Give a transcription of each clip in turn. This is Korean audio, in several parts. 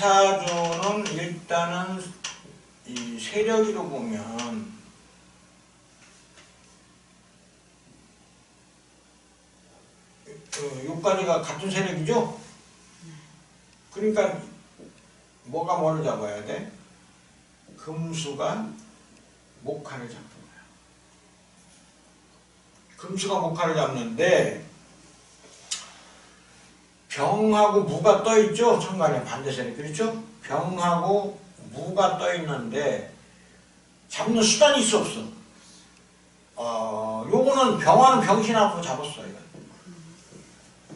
이사주는 일단은 이 세력으로 보면 그 요까지가 같은 세력이죠? 그러니까 뭐가 뭐를 잡아야 돼? 금수가 목화를 잡는 거야. 금수가 목화를 잡는데 병하고 무가 떠 있죠? 천간에 반대세력 그렇죠? 병하고 무가 떠 있는데 잡는 수단이 있어 없어? 어, 요거는 병화는 병신하고 잡았어 이거.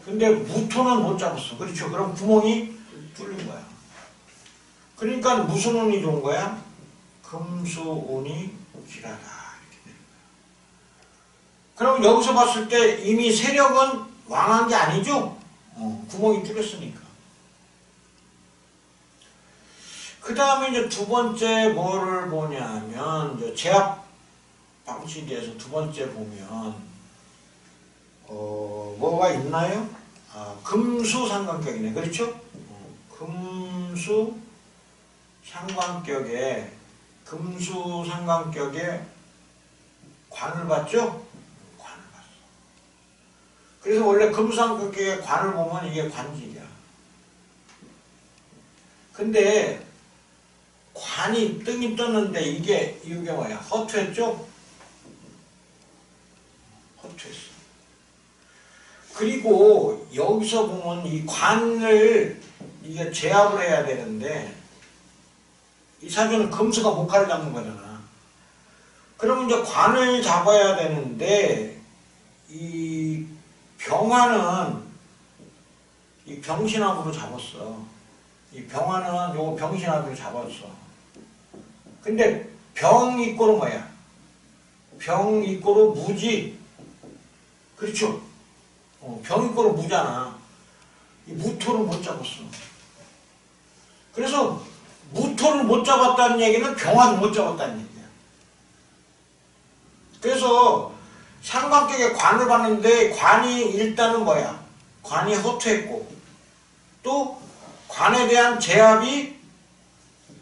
근데 무토는 못 잡았어. 그렇죠? 그럼 구멍이 뚫린 거야. 그러니까 무슨 운이 좋은 거야? 금수운이 길하다. 이렇게 되는 거야. 그럼 여기서 봤을 때 이미 세력은 왕한 게 아니죠? 어, 구멍이 뚫렸으니까. 그 다음에 이제 두 번째 뭐를 보냐면, 제압 방식에 대해서 두 번째 보면, 어, 뭐가 있나요? 아, 금수 상관격이네. 그렇죠? 어, 금수 상관격에, 금수 상관격에 관을 봤죠? 그래서 원래 상관격에 관을 보면 이게 관질이야. 근데 관이 뜨긴 떴는데 이게 이게 뭐야? 허투했죠? 허투했어. 그리고 여기서 보면 이 관을 이게 제압을 해야 되는데 이 사주는 금수가 목화를 잡는 거잖아. 그러면 이제 관을 잡아야 되는데 이 병화는 이 병신압으로 잡았어. 이 병화는 요 병신압으로 잡았어. 근데 병 이꼬로 뭐야? 병 이꼬로 무지. 그렇죠? 어, 병 이꼬로 무잖아. 이 무토를 못 잡았어. 그래서 무토를 못 잡았다는 얘기는 병화도 못 잡았다는 얘기야. 그래서 상관격에 관을 봤는데 관이 일단은 뭐야? 관이 허투했고 또 관에 대한 제압이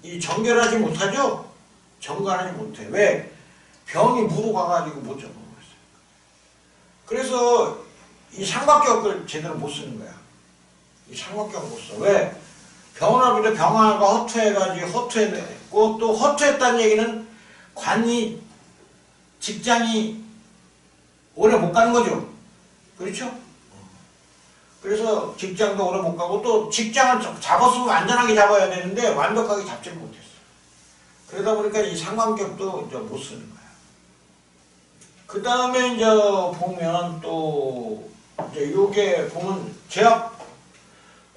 이 정결하지 못하죠? 정갈하지 못해. 왜? 병이 무로 가가지고 못 잡아버렸어요. 그래서 이 삼각격을 제대로 못 쓰는 거야. 이 삼각격을 못 써. 왜? 병원하고 병화가 허투해가지고 허투했고 또 허투했다는 얘기는 관이 직장이 오래 못 가는 거죠. 그렇죠? 그래서 직장도 오래 못 가고 또 직장을 잡았으면 안전하게 잡아야 되는데 완벽하게 잡지를 못했어. 그러다 보니까 이 상관격도 이제 못 쓰는 거야. 그 다음에 이제 보면 또 이제 요게 보면 제압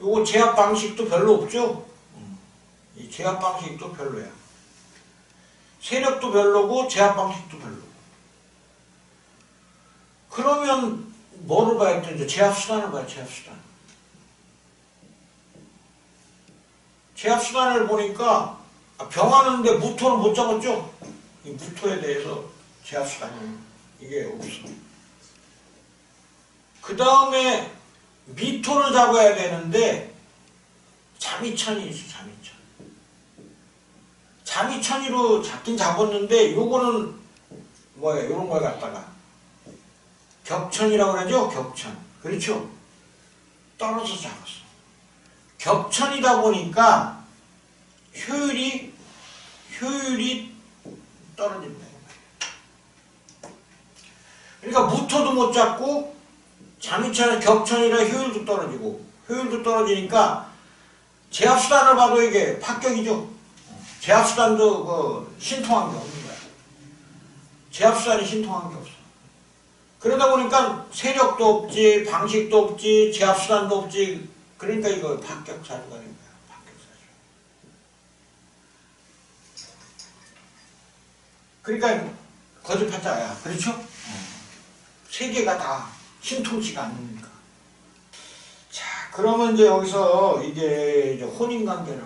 요거 제압 방식도 별로 없죠. 음. 이 제압 방식도 별로야. 세력도 별로고 제압 방식도 별로고. 그러면 뭐를 봐야 돼? 이제 제압 수단을 봐야 제압 수단. 제압 수단을 보니까 아, 병하는데 무토를 못 잡았죠? 이 무토에 대해서 제압 수단이 이게 없어. 그 다음에 미토를 잡아야 되는데 자미천이 있어 자미천. 자미천이로 잡긴 잡았는데 요거는 뭐야 요런 걸 갖다가 격천이라고 그러죠? 격천. 그렇죠? 떨어져 잡았어. 격천이다 보니까 효율이 효율이 떨어진다. 그러니까 무토도 못 잡고 자미천은 격천이라 효율도 떨어지고 효율도 떨어지니까 제압수단을 봐도 이게 파격이죠. 제압수단도 그 신통한 게 없는 거야. 제압수단이 신통한 게 없어 그러다 보니까 세력도 없지 방식도 없지 제압수단도 없지 그러니까 이거 파격사주가 된 거야 파격사주 그러니까 거짓파자야 그렇죠? 세 개가 다 신통치가 않으니까. 자, 그러면 이제 여기서 이게 혼인관계를